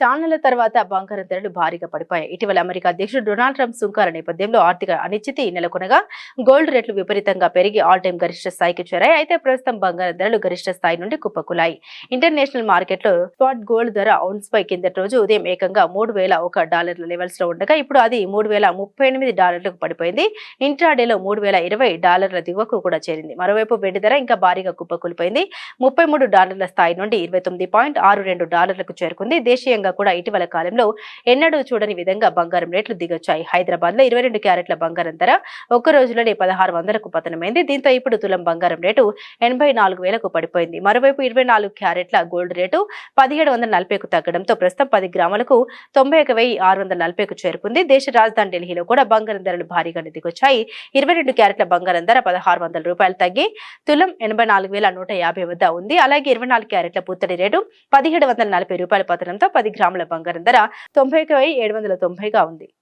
ఛానళ్ళ తర్వాత బంగారం ధరలు భారీగా పడిపోయాయి. ఇటీవల అమెరికా అధ్యక్షుడు డొనాల్డ్ ట్రంప్ సుంకాల నేపథ్యంలో ఆర్థిక అనిశ్చితి నెలకొనగా గోల్డ్ రేట్లు విపరీతంగా పెరిగి ఆల్ టైం గరిష్ట స్థాయికి చేరాయి. అయితే ప్రస్తుతం బంగారం ధరలు గరిష్ట స్థాయి నుండి కుప్పకులాయి. ఇంటర్నేషనల్ మార్కెట్లో స్పాట్ గోల్డ్ ధర ఔన్స్ పై కిందటి రోజు ఉదయం ఏకంగా మూడు వేల ఒక డాలర్ల లెవెల్స్లో ఉండగా ఇప్పుడు అది మూడు వేల ముప్పై ఎనిమిది డాలర్లకు పడిపోయింది. ఇంట్రాడేలో మూడు వేల ఇరవై డాలర్ల దిగువకు కూడా చేరింది. మరోవైపు వెండి ధర ఇంకా భారీగా కుప్పకూలిపోయింది. ముప్పై మూడు డాలర్ల స్థాయి నుండి ఇరవై తొమ్మిది పాయింట్ ఆరు రెండు డాలర్లకు చేరుకుంది. దేశీయంగా కూడా ఇటీవల కాలంలో ఎన్నడూ చూడని విధంగా బంగారం రేట్లు దిగొచ్చాయి. హైదరాబాద్లో ఇరవై రెండు క్యారెట్ల బంగారం ధర ఒక్క రోజులోనే పదహారు వందలకు పతనమైంది. దీంతో ఇప్పుడు తులం బంగారం రేటు ఎనభై నాలుగు వేలకు పడిపోయింది. మరోవైపు ఇరవై నాలుగు క్యారెట్ల గోల్డ్ రేటు పదిహేడు వందల నలభైకు తగ్గడంతో ప్రస్తుతం పది గ్రాములకు తొంభై ఒక వెయ్యి ఆరు వందల నలభైకు చేరుకుంది. దేశ రాజధాని ఢిల్లీలో కూడా బంగారం ధరలు భారీగా దిగొచ్చాయి. ఇరవై రెండు క్యారెట్ల బంగారం ధర పదహారు వందల రూపాయలు తగ్గి తులం ఎనభై నాలుగు వేల నూట యాభై వద్ద ఉంది. అలాగే ఇరవై నాలుగు క్యారెట్ల పుత్తడి రేటు పదిహేడు వందల నలభై రూపాయల పతనంతో పది గ్రాముల బంగారం ధర తొంభై ఒక ఏడు వందల తొంభైగా ఉంది.